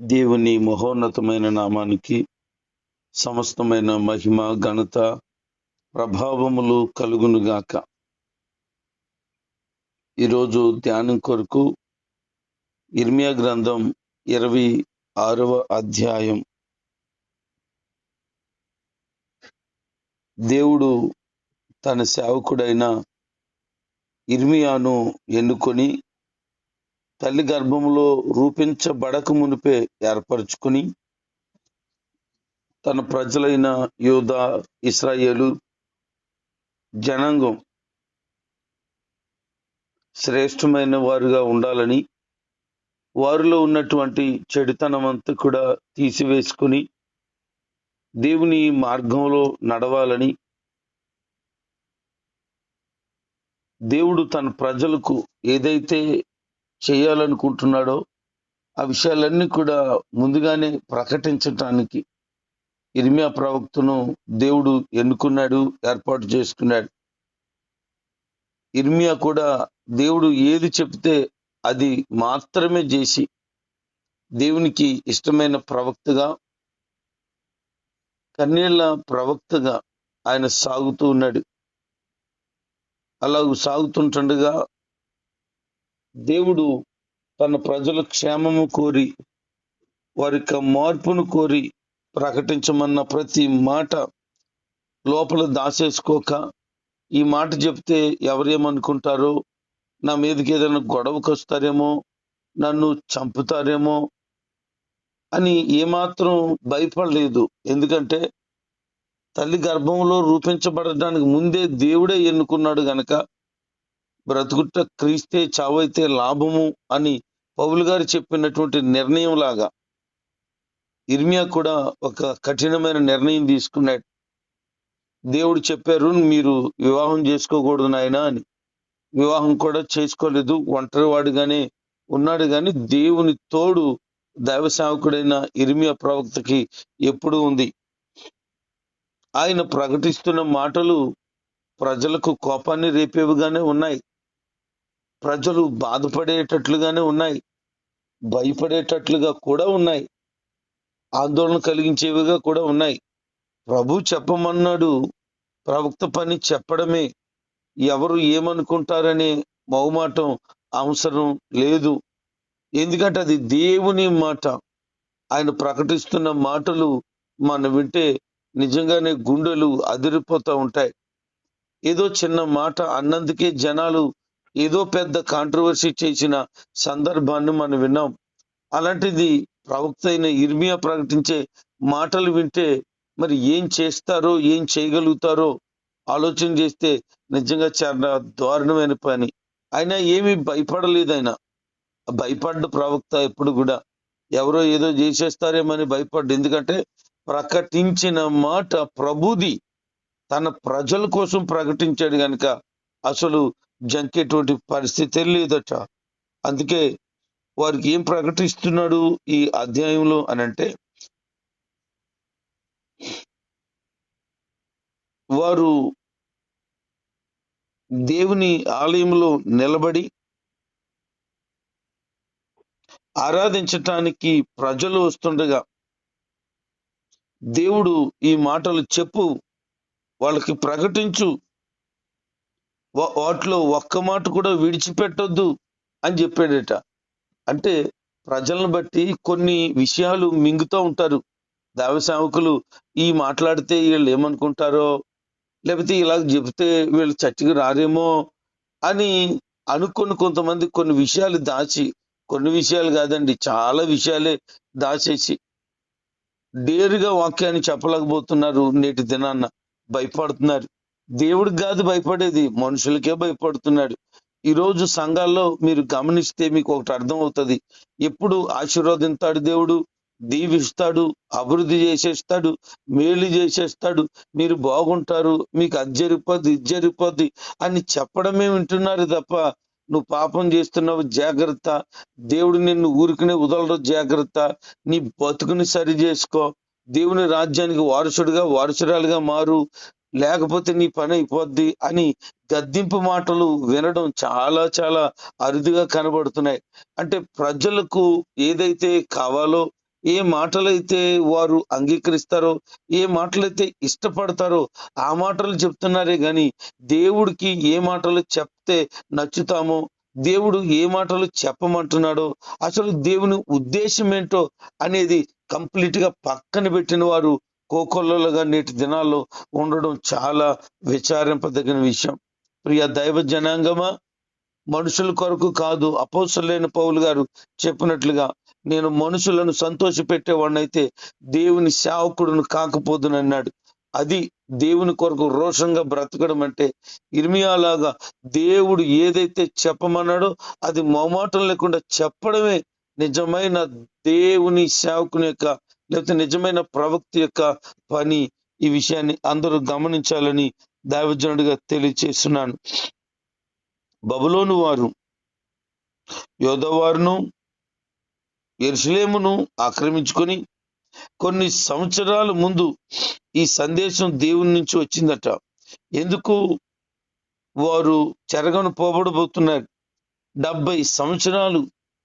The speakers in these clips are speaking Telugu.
దేవుని మహోన్నతమైన నామానికి సమస్తమైన మహిమ ఘనత ప్రభావములు కలుగునుగాక ఈరోజు ధ్యానం కొరకు ఇర్మియా గ్రంథం ఇరవై ఆరవ అధ్యాయం. దేవుడు తన సేవకుడైన ఇర్మియాను ఎన్నుకొని తల్లి గర్భంలో రూపించబడక మునిపే ఏర్పరచుకుని తన ప్రజలైన యోధ ఇస్రాయేలు జనాంగం శ్రేష్టమైన వారుగా ఉండాలని వారిలో ఉన్నటువంటి చెడుతనమంతా కూడా తీసివేసుకుని దేవుని మార్గంలో నడవాలని దేవుడు తన ప్రజలకు ఏదైతే చేయాలనుకుంటున్నాడో ఆ విషయాలన్నీ కూడా ముందుగానే ప్రకటించటానికి ఇర్మియా ప్రవక్తను దేవుడు ఎన్నుకున్నాడు ఏర్పాటు చేసుకున్నాడు. ఇర్మియా కూడా దేవుడు ఏది చెప్తే అది మాత్రమే చేసి దేవునికి ఇష్టమైన ప్రవక్తగా కన్నీళ్ళ ప్రవక్తగా ఆయన సాగుతూ ఉన్నాడు. అలా సాగుతుంటుండగా దేవుడు తన ప్రజల క్షేమము కోరి వారి యొక్క మార్పును కోరి ప్రకటించమన్న ప్రతి మాట లోపల దాచేసుకోక ఈ మాట చెప్తే ఎవరేమనుకుంటారో నా మీదకి ఏదైనా గొడవకు వస్తారేమో నన్ను చంపుతారేమో అని ఏమాత్రం భయపడలేదు. ఎందుకంటే తల్లి గర్భంలో రూపించబడడానికి ముందే దేవుడే ఎన్నుకున్నాడు గనక బ్రతుకుట క్రీస్తే చావైతే లాభము అని పౌలు గారు చెప్పినటువంటి నిర్ణయం లాగా ఇర్మియా కూడా ఒక కఠినమైన నిర్ణయం తీసుకున్నాడు. దేవుడు చెప్పారు మీరు వివాహం చేసుకోకూడదు నాయన అని. వివాహం కూడా చేసుకోలేదు. ఒంటరివాడుగానే ఉన్నాడు కానీ దేవుని తోడు దైవ సేవకుడైన ఇర్మియా ప్రవక్తకి ఎప్పుడు ఉంది. ఆయన ప్రకటిస్తున్న మాటలు ప్రజలకు కోపాన్ని రేపేవిగానే ఉన్నాయి. ప్రజలు బాధపడేటట్లుగానే ఉన్నాయి. భయపడేటట్లుగా కూడా ఉన్నాయి. ఆందోళన కలిగించేవిగా కూడా ఉన్నాయి. ప్రభు చెప్పమన్నాడు ప్రవక్త పని చెప్పడమే. ఎవరు ఏమనుకుంటారనే మౌమాటం అవసరం లేదు. ఎందుకంటే అది దేవుని మాట. ఆయన ప్రకటిస్తున్న మాటలు మనం వింటే నిజంగానే గుండెలు అదిరిపోతూ ఉంటాయి. ఏదో చిన్న మాట అన్నందుకే జనాలు ఏదో పెద్ద కాంట్రవర్సీ చేసిన సందర్భాన్ని మనం విన్నాం. అలాంటిది ప్రవక్త అయిన ఇర్మియా ప్రకటించే మాటలు వింటే మరి ఏం చేస్తారో ఏం చేయగలుగుతారో ఆలోచన చేస్తే నిజంగా చాలా దారుణమైన పని. అయినా ఏమీ భయపడలేదు ఆయన భయపడ్డ ప్రవక్త ఎప్పుడు కూడా ఎవరో ఏదో చేసేస్తారేమని భయపడ్డు. ఎందుకంటే ప్రకటించిన మాట ప్రభుది తన ప్రజల కోసం ప్రకటించాడు కనుక అసలు జంకేటువంటి పరిస్థితి లేదట. అందుకే వారికి ఏం ప్రకటిస్తున్నాడు ఈ అధ్యాయంలో అని అంటే వారు దేవుని ఆలయంలో నిలబడి ఆరాధించటానికి ప్రజలు వస్తుండగా దేవుడు ఈ మాటలు చెప్పు వాళ్ళకి ప్రకటించు వాటిలో ఒక్క మాట కూడా విడిచిపెట్టొద్దు అని చెప్పాడట. అంటే ప్రజలను బట్టి కొన్ని విషయాలు మింగుతూ ఉంటారు. దైవసేవకులు ఈ మాట్లాడితే వీళ్ళు ఏమనుకుంటారో లేకపోతే ఇలా చెబితే వీళ్ళు చట్టికి రారేమో అని అనుకుని కొంతమంది కొన్ని విషయాలు దాచి కొన్ని విషయాలు కాదండి చాలా విషయాలే దాచేసి డేరుగా వాక్యాన్ని చెప్పలేకపోతున్నారు నేటి దినాన్న భయపడుతున్నారు. దేవుడికి కాదు భయపడేది మనుషులకే భయపడుతున్నాడు. ఈ రోజు సంఘాల్లో మీరు గమనిస్తే మీకు ఒకటి అర్థం అవుతుంది ఎప్పుడు ఆశీర్వదింతాడు దేవుడు దీవిస్తాడు అభివృద్ధి చేసేస్తాడు మేలు చేసేస్తాడు. మీరు బాగుంటారు మీకు అది జరిగిపోద్ది ఇది జరిగిపోద్ది అని చెప్పడమే వింటున్నారు తప్ప నువ్వు పాపం చేస్తున్నావు జాగ్రత్త. దేవుడు నిన్ను ఊరికనే వదలరు జాగ్రత్త. నీ బతుకుని సరి చేసుకో. దేవుని రాజ్యానికి వారసుడిగా వారసురాలుగా మారు. లేకపోతే నీ పని అయిపోద్ది అని గద్దింపు మాటలు వినడం చాలా చాలా అరుదుగా కనబడుతున్నాయి. అంటే ప్రజలకు ఏదైతే కావాలో ఏ మాటలైతే వారు అంగీకరిస్తారో ఏ మాటలైతే ఇష్టపడతారో ఆ మాటలు చెప్తున్నారే కానీ దేవుడికి ఏ మాటలు చెప్తే నచ్చుతామో దేవుడు ఏ మాటలు చెప్పమంటున్నాడో అసలు దేవుని ఉద్దేశం ఏంటో అనేది కంప్లీట్గా పక్కన పెట్టిన వారు కోకొల్లలుగా నేటి దినాల్లో ఉండడం చాలా విచారింపదగిన విషయం. ప్రియ దైవ జనాంగమా మనుషుల కొరకు కాదు అపోసలేని పౌలు గారు చెప్పినట్లుగా నేను మనుషులను సంతోష పెట్టేవాడినైతే దేవుని సేవకుడును కాకపోదునన్నాడు. అది దేవుని కొరకు రోషంగా బ్రతకడం అంటే ఇర్మియాలాగా దేవుడు ఏదైతే చెప్పమన్నాడో అది మొమాటం లేకుండా చెప్పడమే నిజమైన దేవుని సేవకుని యొక్క లేకపోతే నిజమైన ప్రవక్తి యొక్క పని ఈ విషయాన్ని అందరూ గమనించాలని దైవజనుడిగా తెలియచేస్తున్నాను. బబులోను వారు యోధవారును ఎరుసలేమును ఆక్రమించుకొని కొన్ని సంవత్సరాల ముందు ఈ సందేశం దేవుని నుంచి వచ్చిందట. ఎందుకు వారు చెరగను పోబడబోతున్నారు? డెబ్బై సంవత్సరాలు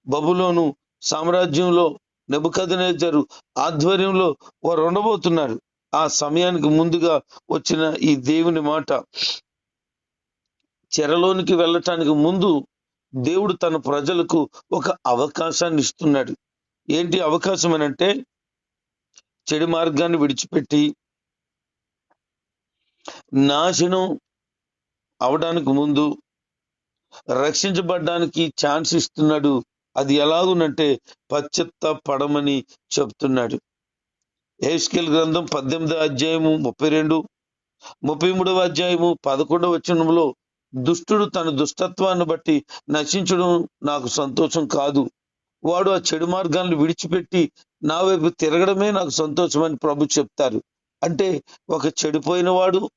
బబులోను సామ్రాజ్యంలో నెబుకదనేజరు ఆధ్వర్యంలో వారు ఉండబోతున్నారు. ఆ సమయానికి ముందుగా వచ్చిన ఈ దేవుని మాట. చెరలోనికి వెళ్ళటానికి ముందు దేవుడు తన ప్రజలకు ఒక అవకాశాన్ని ఇస్తున్నాడు. ఏంటి అవకాశం అని అంటే చెడు మార్గాన్ని విడిచిపెట్టి నాశనం అవడానికి ముందు రక్షించబడ్డానికి ఛాన్స్ ఇస్తున్నాడు అది ఎలాగునంటే పశ్చత్త పడమని చెప్తున్నాడు. ఏష్కెల్ గ్రంథం పద్దెనిమిదో అధ్యాయము ముప్పై రెండు ముప్పై మూడవ అధ్యాయము పదకొండవ వచనంలో దుష్టుడు తన దుష్టత్వాన్ని బట్టి నశించడం నాకు సంతోషం కాదు. వాడు ఆ చెడు మార్గాలను విడిచిపెట్టి నా వైపు తిరగడమే నాకు సంతోషం అని ప్రభు చెప్తారు. అంటే ఒక చెడిపోయిన వాడు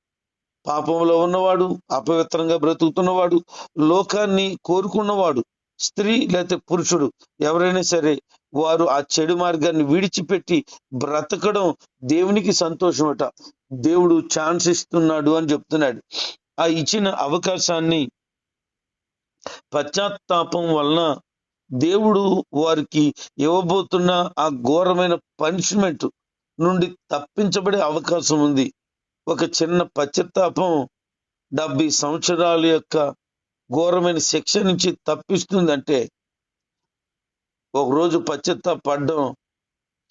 పాపంలో ఉన్నవాడు అపవిత్రంగా బ్రతుకుతున్నవాడు లోకాన్ని కోరుకున్నవాడు స్త్రీ లేకపోతే పురుషుడు. ఎవరైనా సరే వారు ఆ చెడు మార్గాన్ని విడిచిపెట్టి బ్రతకడం దేవునికి సంతోషమట. దేవుడు ఛాన్స్ ఇస్తున్నాడు అని చెప్తున్నాడు. ఆ ఇచ్చిన అవకాశాన్ని పశ్చాత్తాపం వలన దేవుడు వారికి ఇవ్వబోతున్న ఆ ఘోరమైన పనిష్మెంట్ నుండి తప్పించబడే అవకాశం ఉంది. ఒక చిన్న పశ్చాత్తాపం డెబ్బై సంవత్సరాల యొక్క ఘోరమైన శిక్ష నుంచి తప్పిస్తుంది అంటే ఒకరోజు పశ్చాత్తాపడడం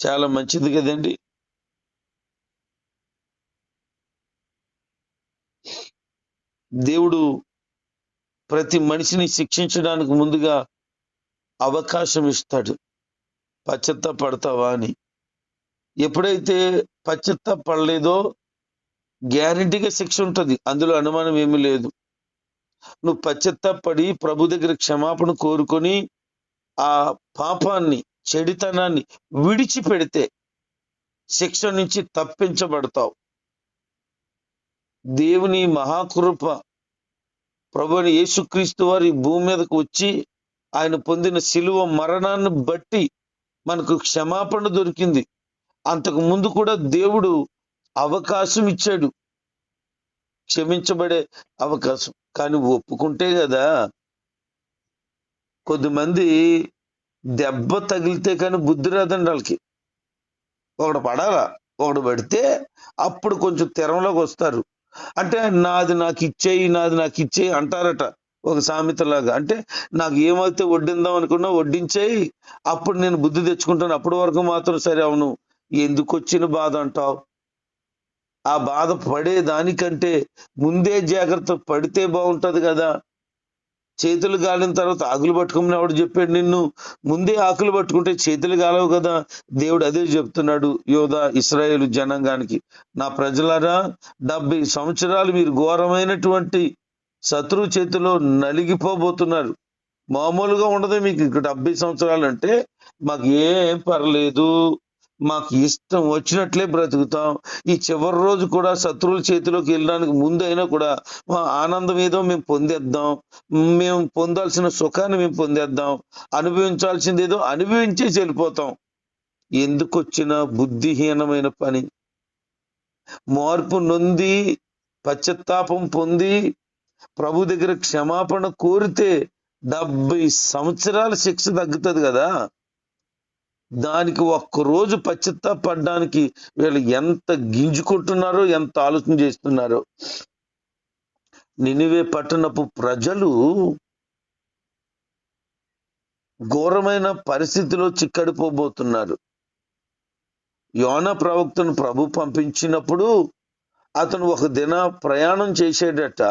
చాలా మంచిది కదండి. దేవుడు ప్రతి మనిషిని శిక్షించడానికి ముందుగా అవకాశం ఇస్తాడు. పశ్చాత్తాపడతావా అని. ఎప్పుడైతే పశ్చాత్తాపడలేదో గ్యారంటీగా శిక్ష ఉంటుంది. అందులో అనుమానం ఏమీ లేదు. నువ్వు పశ్చత్తపడి ప్రభు దగ్గర క్షమాపణ కోరుకొని ఆ పాపాన్ని చెడితనాన్ని విడిచిపెడితే శిక్ష నుంచి తప్పించబడతావు. దేవుని మహాకృప ప్రభుని యేసుక్రీస్తు వారి భూమి మీదకు వచ్చి ఆయన పొందిన శిలువ మరణాన్ని బట్టి మనకు క్షమాపణ దొరికింది. అంతకు ముందు కూడా దేవుడు అవకాశం ఇచ్చాడు. క్షమించబడే అవకాశం. కానీ ఒప్పుకుంటే కదా కొద్దిమంది దెబ్బ తగిలితే కానీ బుద్ధి రాదండి వాళ్ళకి. ఒకడు పడాలా ఒకడు పడితే అప్పుడు కొంచెం తెరంలోకి వస్తారు. అంటే నాది నాకు ఇచ్చేయి నాది నాకు ఇచ్చేయి అంటారట ఒక సామెతలాగా. అంటే నాకు ఏమైతే వడ్డిందాం అనుకున్నా వడ్డించేయి అప్పుడు నేను బుద్ధి తెచ్చుకుంటాను. అప్పటి వరకు మాత్రం సరే అవును. ఎందుకు వచ్చిన బాధ అంటావు? ఆ బాధ పడే దానికంటే ముందే జాగ్రత్త పడితే బాగుంటది కదా. చేతులు గాలిన తర్వాత ఆకులు పట్టుకుని ఆవిడ చెప్పాడు నిన్ను? ముందే ఆకులు పట్టుకుంటే చేతులు గాలవు కదా. దేవుడు అదే చెప్తున్నాడు యోధ ఇస్రాయేల్ జనాంగానికి. నా ప్రజలారా డెబ్బై సంవత్సరాలు మీరు ఘోరమైనటువంటి శత్రువు చేతిలో నలిగిపోబోతున్నారు. మామూలుగా ఉండదు మీకు ఇక్కడ డెబ్బై సంవత్సరాలు అంటే మాకు ఏం పర్లేదు. మాకు ఇష్టం వచ్చినట్లే బ్రతుకుతాం. ఈ చివరి రోజు కూడా శత్రువుల చేతిలోకి వెళ్ళడానికి ముందైనా కూడా మా ఆనందం ఏదో మేము పొందేద్దాం. మేము పొందాల్సిన సుఖాన్ని మేము పొందేద్దాం. అనుభవించాల్సింది ఏదో అనుభవించేసి వెళ్ళిపోతాం ఎందుకు వచ్చిన బుద్ధిహీనమైన పని. మార్పు నొంది పశ్చత్తాపం పొంది ప్రభు దగ్గర క్షమాపణ కోరితే డెబ్బై సంవత్సరాల శిక్ష తగ్గుతుంది కదా. దానికి ఒక్క రోజు వీళ్ళు ఎంత గింజుకుంటున్నారో ఎంత ఆలోచన చేస్తున్నారో. నినివే పట్టణపు ప్రజలు ఘోరమైన పరిస్థితిలో చిక్కడిపోబోతున్నారు. యోన ప్రవక్తను ప్రభు పంపించినప్పుడు అతను ఒక దిన ప్రయాణం చేసేటట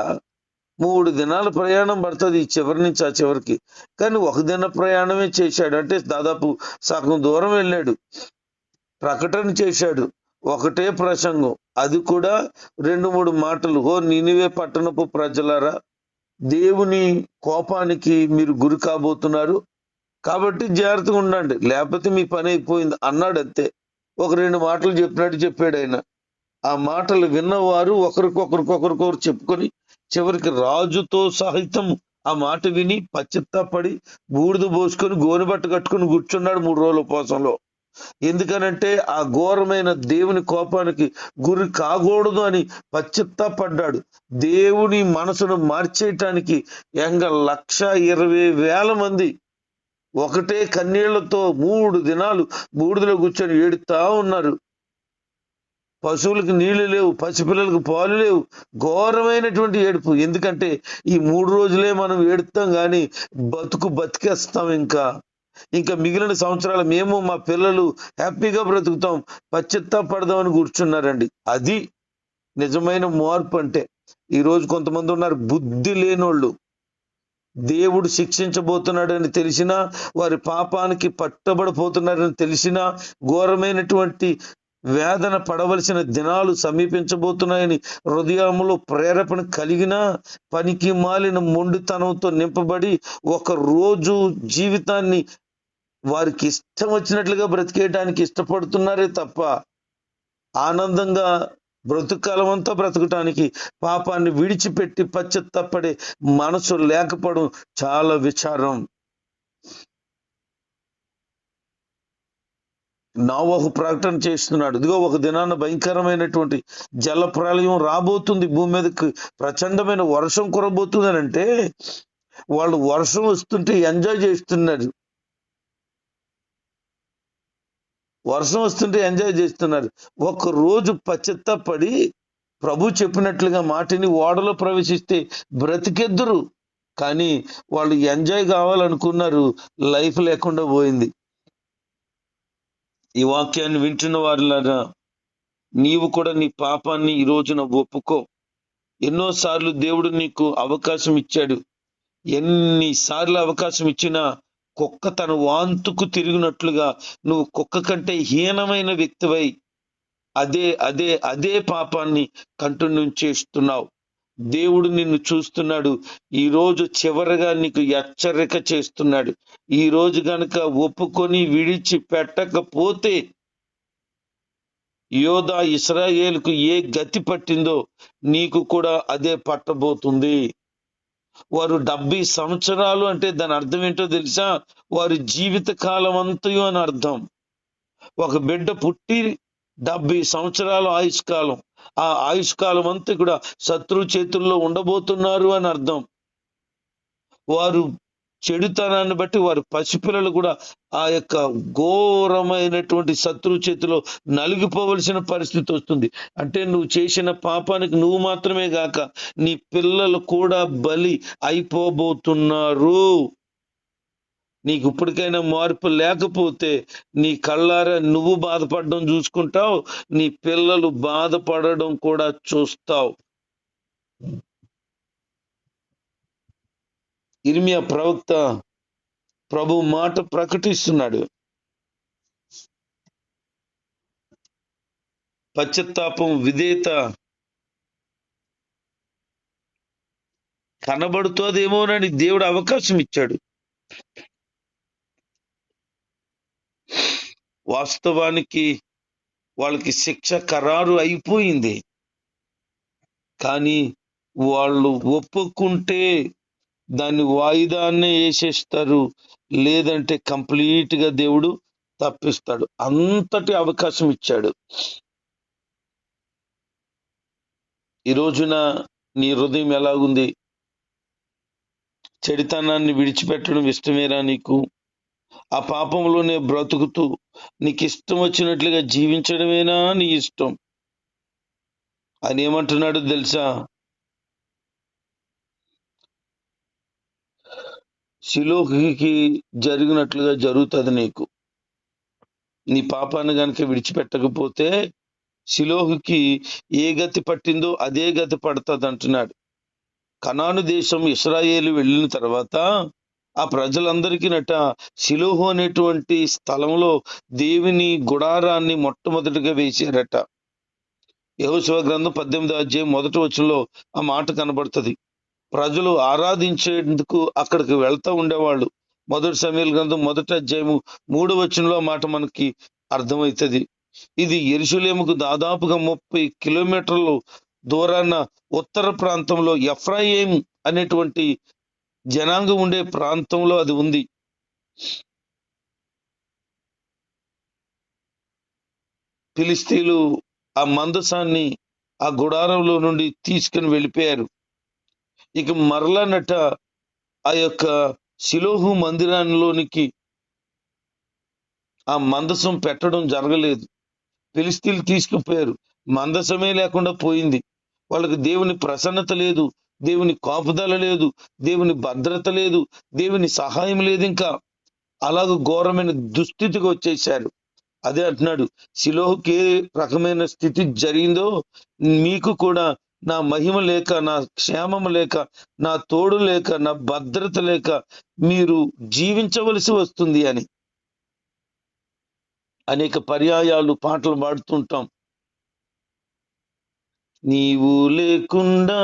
మూడు దినాల ప్రయాణం పడుతుంది ఈ చివరి నుంచి ఆ చివరికి. కానీ ఒక దిన ప్రయాణమే చేశాడు. అంటే దాదాపు సగం దూరం వెళ్ళాడు. ప్రకటన చేశాడు. ఒకటే ప్రసంగం. అది కూడా రెండు మూడు మాటలు. ఓ నినివే పట్టణపు ప్రజలారా దేవుని కోపానికి మీరు గురి కాబోతున్నారు. కాబట్టి జాగ్రత్తగా ఉండండి. లేకపోతే మీ పని అయిపోయింది. అన్నాడు అంతే. ఒక రెండు మాటలు చెప్పినట్టు చెప్పాడు ఆయన. ఆ మాటలు విన్నవారు ఒకరికొకరికొకరికొకరు చెప్పుకొని చివరికి రాజుతో సహితం ఆ మాట విని పశ్చిత్తపడి బూడిద పోసుకొని గోనెబట్ట కట్టుకొని కూర్చున్నాడు మూడు రోజుల ఉపవాసంలో. ఎందుకనంటే ఆ ఘోరమైన దేవుని కోపానికి గురి కాకూడదు అని పశ్చిత్తపడ్డాడు. దేవుని మనసును మార్చేయటానికి ఎంగ లక్ష ఇరవై వేల మంది ఒకటే కన్నీళ్ళతో మూడు దినాలు బూడిదలో కూర్చొని ఏడుతా ఉన్నారు. పశువులకు నీళ్ళు లేవు పసిపిల్లలకు పాలు లేవు. ఘోరమైనటువంటి ఏడుపు. ఎందుకంటే ఈ మూడు రోజులే మనం ఏడుతాం కానీ బతుకు బతికేస్తాం ఇంకా. ఇంకా మిగిలిన సంవత్సరాలు మేము మా పిల్లలు హ్యాపీగా బ్రతుకుతాం పశ్చిత్తాపడదామని కూర్చున్నారండి. అది నిజమైన మార్పు అంటే. ఈ రోజు కొంతమంది ఉన్నారు బుద్ధి లేనోళ్ళు. దేవుడు శిక్షించబోతున్నాడని తెలిసినా వారి పాపానికి పట్టబడిపోతున్నారని తెలిసినా ఘోరమైనటువంటి వేదన పడవలసిన దినాలు సమీపించబోతున్నాయని హృదయంలో ప్రేరేపణ కలిగిన పనికి మాలిన మొండితనంతో నింపబడి ఒక రోజు జీవితాన్ని వారికి ఇష్టం వచ్చినట్లుగా బ్రతికేయడానికి ఇష్టపడుతున్నారే తప్ప ఆనందంగా బ్రతుకాలమంతా బ్రతకటానికి పాపాన్ని విడిచిపెట్టి పశ్చత్తపడే మనసు లేకపోవడం చాలా విచారం. నావహు ప్రకటన చేస్తున్నాడు. ఇదిగో ఒక దినాన భయంకరమైనటువంటి జల ప్రళయం రాబోతుంది. భూమి మీదకి ప్రచండమైన వర్షం కురబోతుంది అని అంటే వాళ్ళు వర్షం వస్తుంటే ఎంజాయ్ చేస్తున్నారు. వర్షం వస్తుంటే ఎంజాయ్ చేస్తున్నారు. ఒక రోజు పశ్చత్తపడి ప్రభు చెప్పినట్లుగా మాటిని ఓడలో ప్రవేశిస్తే బ్రతికెద్దురు. కానీ వాళ్ళు ఎంజాయ్ కావాలనుకున్నారు. లైఫ్ లేకుండా పోయింది. ఈ వాక్యాన్ని వింటున్న వారిలారా నీవు కూడా నీ పాపాన్ని ఈ రోజున ఒప్పుకో. ఎన్నోసార్లు దేవుడు నీకు అవకాశం ఇచ్చాడు. ఎన్నిసార్లు అవకాశం ఇచ్చినా కుక్క తన వాంతుకు తిరిగినట్లుగా నువ్వు కుక్క కంటే హీనమైన వ్యక్తివై అదే అదే అదే పాపాన్ని కంటిన్యూ చేస్తున్నావు దేవుడు నిన్ను చూస్తున్నాడు. ఈ రోజు చివరగా నీకు హెచ్చరిక చేస్తున్నాడు. ఈ రోజు గనుక ఒప్పుకొని విడిచి పెట్టకపోతే యోధా ఇస్రాయేల్కు ఏ గతి పట్టిందో నీకు కూడా అదే పట్టబోతుంది. వారు డెబ్బై సంవత్సరాలు అంటే దాని అర్థం ఏంటో తెలుసా? వారి జీవిత కాలం అంతయు అని అర్థం. ఒక బిడ్డ పుట్టి డెబ్బై సంవత్సరాల ఆయుష్కాలం. ఆ ఆయుష్కాలం అంతా కూడా శత్రు చేతుల్లో ఉండబోతున్నారు అని అర్థం. వారు చెడుతనాన్ని బట్టి వారి పసిపిల్లలు కూడా ఆ యొక్క ఘోరమైనటువంటి శత్రు చేతిలో నలిగిపోవలసిన పరిస్థితి వస్తుంది. అంటే నువ్వు చేసిన పాపానికి నువ్వు మాత్రమే గాక నీ పిల్లలు కూడా బలి అయిపోబోతున్నారు. నీకు ఇప్పటికైనా మార్పు లేకపోతే నీ కళ్ళారా నువ్వు బాధపడడం చూసుకుంటావు నీ పిల్లలు బాధపడడం కూడా చూస్తావు. ఇర్మియా ప్రవక్త ప్రభు మాట ప్రకటిస్తున్నాడు. పశ్చత్తాపం విధేయత కనబడుతోదేమోనని దేవుడు అవకాశం ఇచ్చాడు. వాస్తవానికి వాళ్ళకి శిక్ష ఖరారు అయిపోయింది. కానీ వాళ్ళు ఒప్పుకుంటే దాన్ని వాయిదాన్నే వేసేస్తారు. లేదంటే కంప్లీట్గా దేవుడు తప్పిస్తాడు. అంతటి అవకాశం ఇచ్చాడు. ఈ రోజున నీ హృదయం ఎలాగుంది? చెడితనాన్ని విడిచిపెట్టడం ఇష్టమేరా నీకు? ఆ పాపంలోనే బ్రతుకుతూ నీకు ఇష్టం వచ్చినట్లుగా జీవించడమేనా నీ ఇష్టం? ఆయన ఏమంటున్నాడు తెలుసా? శిలోహికి జరిగినట్లుగా జరుగుతుంది నీకు. నీ పాపాన్ని కనుక విడిచిపెట్టకపోతే శిలోహికి ఏ గతి పట్టిందో అదే గతి పడుతుంది అంటున్నాడు కనాను దేశం ఇస్రాయేలు వెళ్ళిన తర్వాత ఆ ప్రజలందరికీ నట శిలోహు అనేటువంటి స్థలంలో దేవుని గుడారాన్ని మొట్టమొదటిగా వేశారట. యహోశివ గ్రంథం పద్దెనిమిది అధ్యాయం మొదటి వచనంలో ఆ మాట కనబడుతుంది. ప్రజలు ఆరాధించేందుకు అక్కడికి వెళ్తూ ఉండేవాళ్ళు. మొదటి సమయాల గ్రంథం మొదటి అధ్యాయము మూడు వచనంలో మాట మనకి అర్థమవుతుంది. ఇది ఎరుసలేముకు దాదాపుగా ముప్పై కిలోమీటర్లు దూరాన ఉత్తర ప్రాంతంలో ఎఫ్రాయిం అనేటువంటి జనాంగం ఉండే ప్రాంతంలో అది ఉంది. ఫిలిస్తీన్లు ఆ మందసాన్ని ఆ గుడారంలో నుండి తీసుకుని వెళ్ళిపోయారు. ఇక మరలనట ఆ యొక్క శిలోహు మందిరాల్లోనికి ఆ మందసం పెట్టడం జరగలేదు. ఫిలిస్తీన్లు తీసుకుపోయారు. మందసమే లేకుండా పోయింది. వాళ్ళకి దేవుని ప్రసన్నత లేదు. దేవుని కాపుదల లేదు దేవుని భద్రత లేదు దేవుని సహాయం లేదు ఇంకా. అలాగ ఘోరమైన దుస్థితికి వచ్చేసారు అదే అంటున్నాడు శిలోహుకి ఏ రకమైన స్థితి జరిగిందో మీకు కూడా నా మహిమ లేక నా క్షేమం లేక నా తోడు లేక నా భద్రత లేక మీరు జీవించవలసి వస్తుంది అని. అనేక పర్యాయాలు పాటలు పాడుతుంటాం. నీవు లేకుండా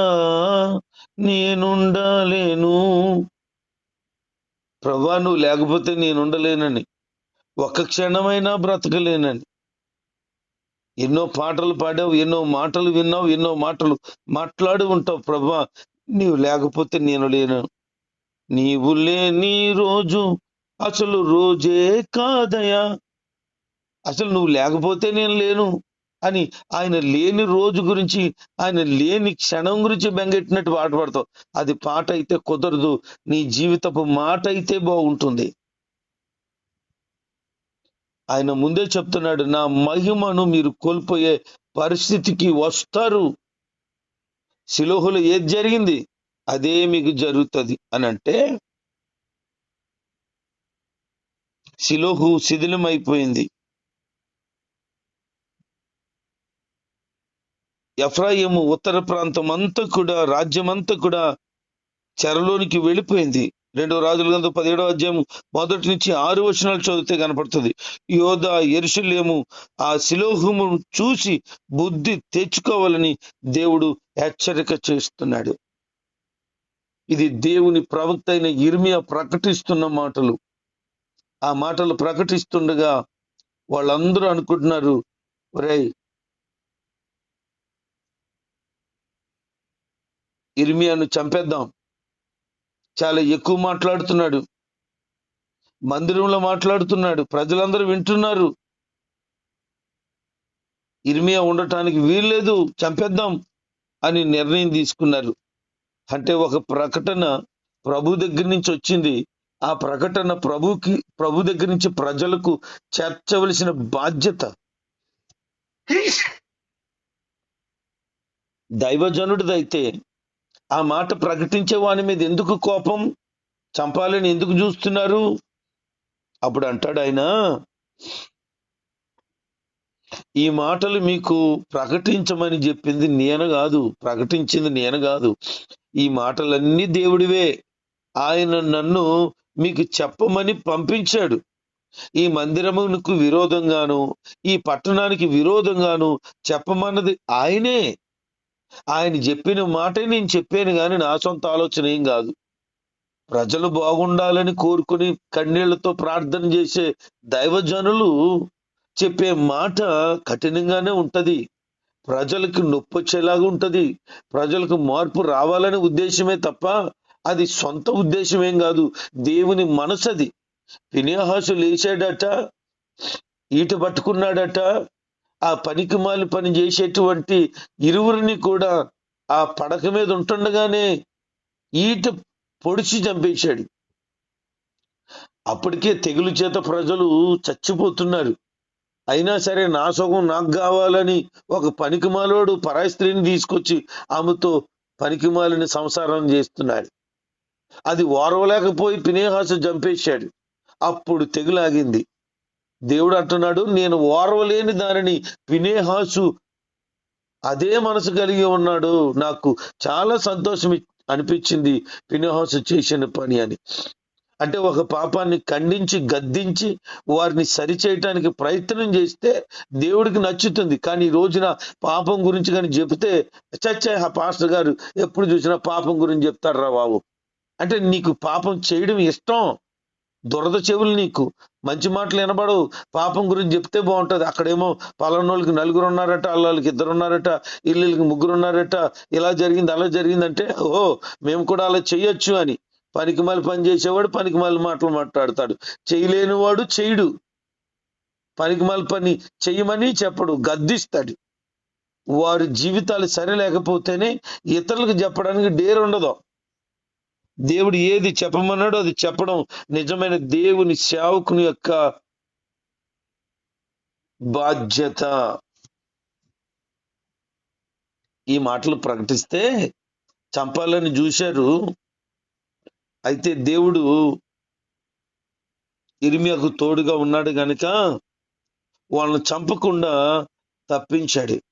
నేనుండలేను. ప్రభా నువ్వు లేకపోతే నేనుండలేనని. ఒక్క క్షణమైనా బ్రతకలేనని. ఎన్నో పాటలు పాడావు ఎన్నో మాటలు విన్నావు ఎన్నో మాటలు మాట్లాడి ఉంటావు ప్రభా నీవు లేకపోతే నేను లేను. నీవు లేని రోజు అసలు రోజే కాదయా అసలు నువ్వు లేకపోతే నేను లేను. అని ఆయన లేని రోజు గురించి ఆయన లేని క్షణం గురించి బెంగెట్టినట్టు పాట పాడతావు. అది పాట అయితే కుదరదు. నీ జీవితపు మాట అయితే బాగుంటుంది. ఆయన ముందే చెప్తున్నాడు నా మహిమను మీరు కోల్పోయే పరిస్థితికి వస్తారు. శిలోహులో ఏది జరిగింది? అదే మీకు జరుగుతుంది. అని అంటే శిలోహు శిథిలం ఎఫ్రాయిము ఉత్తర ప్రాంతం అంతా కూడా రాజ్యం అంతా కూడా చెరలోనికి వెళ్ళిపోయింది. రెండో రాజుల గంధం పదిహేడో అధ్యాయం మొదటి నుంచి ఆరు వచనాలు చదివితే కనపడుతుంది. యోధ ఎరుషులేము ఆ శిలోహము చూసి బుద్ధి తెచ్చుకోవాలని దేవుడు హెచ్చరిక చేస్తున్నాడు. ఇది దేవుని ప్రవక్త అయిన ఇర్మియా ప్రకటిస్తున్న మాటలు. ఆ మాటలు ప్రకటిస్తుండగా వాళ్ళందరూ అనుకుంటున్నారు ఒరేయ్ ఇర్మియాను చంపేద్దాం. చాలా ఎక్కువ మాట్లాడుతున్నాడు. మందిరంలో మాట్లాడుతున్నాడు. ప్రజలందరూ వింటున్నారు. ఇర్మియా ఉండటానికి వీల్లేదు చంపేద్దాం అని నిర్ణయం తీసుకున్నారు. అంటే ఒక ప్రకటన ప్రభు దగ్గర నుంచి వచ్చింది. ఆ ప్రకటన ప్రభుకి ప్రభు దగ్గర నుంచి ప్రజలకు చేర్చవలసిన బాధ్యత. దైవజనుడిదైతే ఆ మాట ప్రకటించే వాని మీద ఎందుకు కోపం? చంపాలని ఎందుకు చూస్తున్నారు? అప్పుడు అంటాడు ఆయన ఈ మాటలు మీకు ప్రకటించమని చెప్పింది నేను కాదు ప్రకటించింది నేను కాదు. ఈ మాటలన్నీ దేవుడివే. ఆయన నన్ను మీకు చెప్పమని పంపించాడు. ఈ మందిరమునకు విరోధంగాను ఈ పట్టణానికి విరోధంగాను చెప్పమన్నది ఆయనే. ఆయన చెప్పిన మాటే నేను చెప్పాను కానీ నా సొంత ఆలోచన ఏం కాదు. ప్రజలు బాగుండాలని కోరుకుని కన్నీళ్ళతో ప్రార్థన చేసే దైవజనులు చెప్పే మాట కఠినంగానే ఉంటది. ప్రజలకు నొప్పి వచ్చేలాగా ఉంటది. ప్రజలకు మార్పు రావాలనే ఉద్దేశమే తప్ప అది సొంత ఉద్దేశం ఏం కాదు. దేవుని మనసు అది వినియాహాసు లేచాడట ఈట పట్టుకున్నాడట ఆ పనికిమాలి పని చేసేటువంటి ఇరువురిని కూడా ఆ పడక మీద ఉంటుండగానే ఈట పొడిచి చంపేశాడు. అప్పటికే తెగులు చేత ప్రజలు చచ్చిపోతున్నారు. అయినా సరే నా సుఖం నాకు కావాలని ఒక పనికిమాలోడు పరాయి స్త్రీని తీసుకొచ్చి ఆమెతో పనికిమాలిని సంసారం చేస్తున్నాడు అది ఓర్వలేకపోయి పినేహాసు చంపేశాడు. అప్పుడు తెగులాగింది. దేవుడు అంటున్నాడు నేను ఓర్వలేని దానిని వినేహాసు అదే మనసు కలిగి ఉన్నాడు. నాకు చాలా సంతోషం అనిపించింది వినేహాసు చేసిన పని అని. అంటే ఒక పాపాన్ని ఖండించి గద్దించి వారిని సరిచేయటానికి ప్రయత్నం చేస్తే దేవుడికి నచ్చుతుంది. కానీ ఈ రోజున పాపం గురించి కానీ చెబితే చచ్చా ఆ పాస్టర్ గారు ఎప్పుడు చూసినా పాపం గురించి చెప్తారు రా బాబు. అంటే నీకు పాపం చేయడం ఇష్టం. దురద చెవులు నీకు. మంచి మాటలు వినబడవు. పాపం గురించి చెప్తే బాగుంటుంది. అక్కడేమో పలానోళ్ళకి నలుగురు ఉన్నారట వాళ్ళకి ఇద్దరు ఉన్నారట ఇల్లులకి ముగ్గురు ఉన్నారట. ఇలా జరిగింది అలా జరిగింది అంటే మేము కూడా అలా చేయొచ్చు అని. పనికి మళ్ళీ పని చేసేవాడు పనికి మళ్ళీ మాటలు మాట్లాడతాడు. చేయలేని వాడు చేయడు పనికి మళ్ళీ పని చేయమని చెప్పడు. గద్దిస్తాడు. వారి జీవితాలు సరి లేకపోతేనే ఇతరులకు చెప్పడానికి డేర్ ఉండదు దేవుడు ఏది చెప్పమన్నాడో అది చెప్పడం నిజమైన దేవుని సేవకుని యొక్క బాధ్యత. ఈ మాటలు ప్రకటిస్తే చంపాలని చూశారు. అయితే దేవుడు ఇరిమియాకు తోడుగా ఉన్నాడు గనుక వాళ్ళని చంపకుండా తప్పించాడు.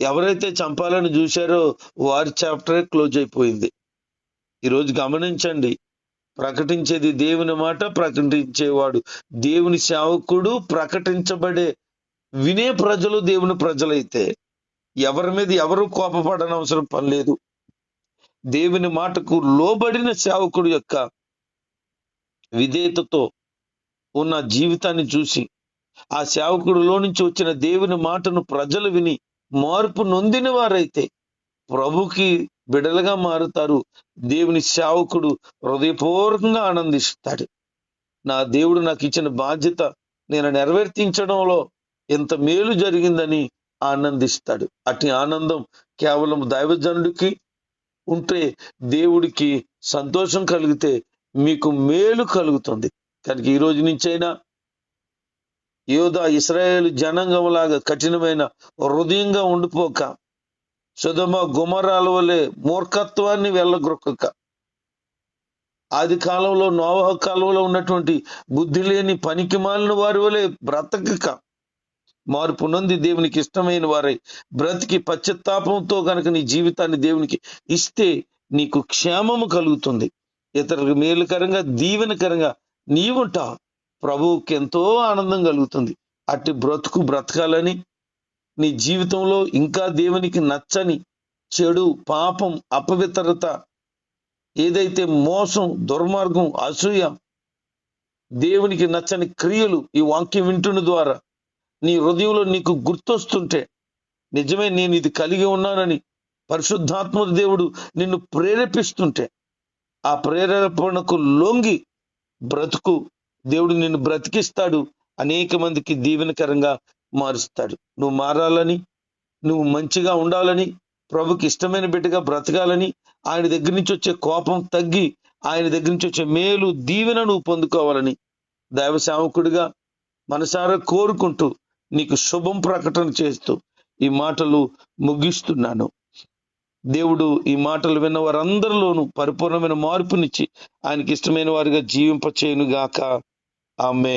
ఎవరైతే చంపాలని చూశారో వారి చాప్టరే క్లోజ్ అయిపోయింది. ఈరోజు గమనించండి ప్రకటించేది దేవుని మాట ప్రకటించేవాడు దేవుని సేవకుడు ప్రకటించబడే వినే ప్రజలు దేవుని ప్రజలైతే ఎవరి మీద ఎవరు కోపపడని అవసరం పని లేదు దేవుని మాటకు లోబడిన సేవకుడు యొక్క విధేయతతో ఉన్న జీవితాన్ని చూసి ఆ సేవకుడిలో నుంచి వచ్చిన దేవుని మాటను ప్రజలు విని మార్పు నొందిన వారైతే ప్రభుకి బిడలుగా మారుతారు. దేవుని సేవకుడు హృదయపూర్వకంగా ఆనందిస్తాడు. నా దేవుడు నాకు ఇచ్చిన బాధ్యత నేను నెరవేర్తించడంలో ఎంత మేలు జరిగిందని ఆనందిస్తాడు. అటు ఆనందం కేవలం దైవజనుడికి ఉంటే దేవుడికి సంతోషం కలిగితే మీకు మేలు కలుగుతుంది. కనుక ఈ రోజు నుంచైనా యూదా ఇస్రాయేల్ జనాంగంలాగా కఠినమైన హృదయంగా ఉండిపోక సుధమ గుమరాల వలె మూర్ఖత్వాన్ని వెళ్ళగొక్కక ఆది కాలంలో నోవహ కాలంలో ఉన్నటువంటి బుద్ధి లేని పనికి మాలిన వారి వలె బ్రతకక మార్పు నొంది దేవునికి ఇష్టమైన వారై బ్రతికి పశ్చత్తాపంతో కనుక నీ జీవితాన్ని దేవునికి ఇస్తే నీకు క్షేమము కలుగుతుంది. ఇతరులకు మేలుకరంగా దీవెనకరంగా నీవుంటావు. ప్రభువుకి ఎంతో ఆనందం కలుగుతుంది. అట్టి బ్రతుకు బ్రతకాలని నీ జీవితంలో ఇంకా దేవునికి నచ్చని చెడు పాపం అపవిత్రత ఏదైతే మోసం దుర్మార్గం అసూయ దేవునికి నచ్చని క్రియలు ఈ వాక్యం వింటున్న ద్వారా నీ హృదయంలో నీకు గుర్తొస్తుంటే నిజమే నేను ఇది కలిగి ఉన్నానని పరిశుద్ధాత్మ దేవుడు నిన్ను ప్రేరేపిస్తుంటే ఆ ప్రేరేపణకు లొంగి బ్రతుకు దేవుడు నిన్ను బ్రతికిస్తాడు. అనేక మందికి దీవెనకరంగా మారుస్తాడు. నువ్వు మారాలని నువ్వు మంచిగా ఉండాలని ప్రభుకి ఇష్టమైన బిడ్డగా బ్రతకాలని ఆయన దగ్గర నుంచి వచ్చే కోపం తగ్గి ఆయన దగ్గర నుంచి వచ్చే మేలు దీవెన నువ్వు పొందుకోవాలని దైవ సేవకుడిగా మనసారా కోరుకుంటూ నీకు శుభం ప్రకటన చేస్తూ ఈ మాటలు ముగిస్తున్నాను. దేవుడు ఈ మాటలు విన్న వారందరిలోనూ పరిపూర్ణమైన మార్పునిచ్చి ఆయనకి ఇష్టమైన వారిగా జీవింపచేయును గాక ఆమె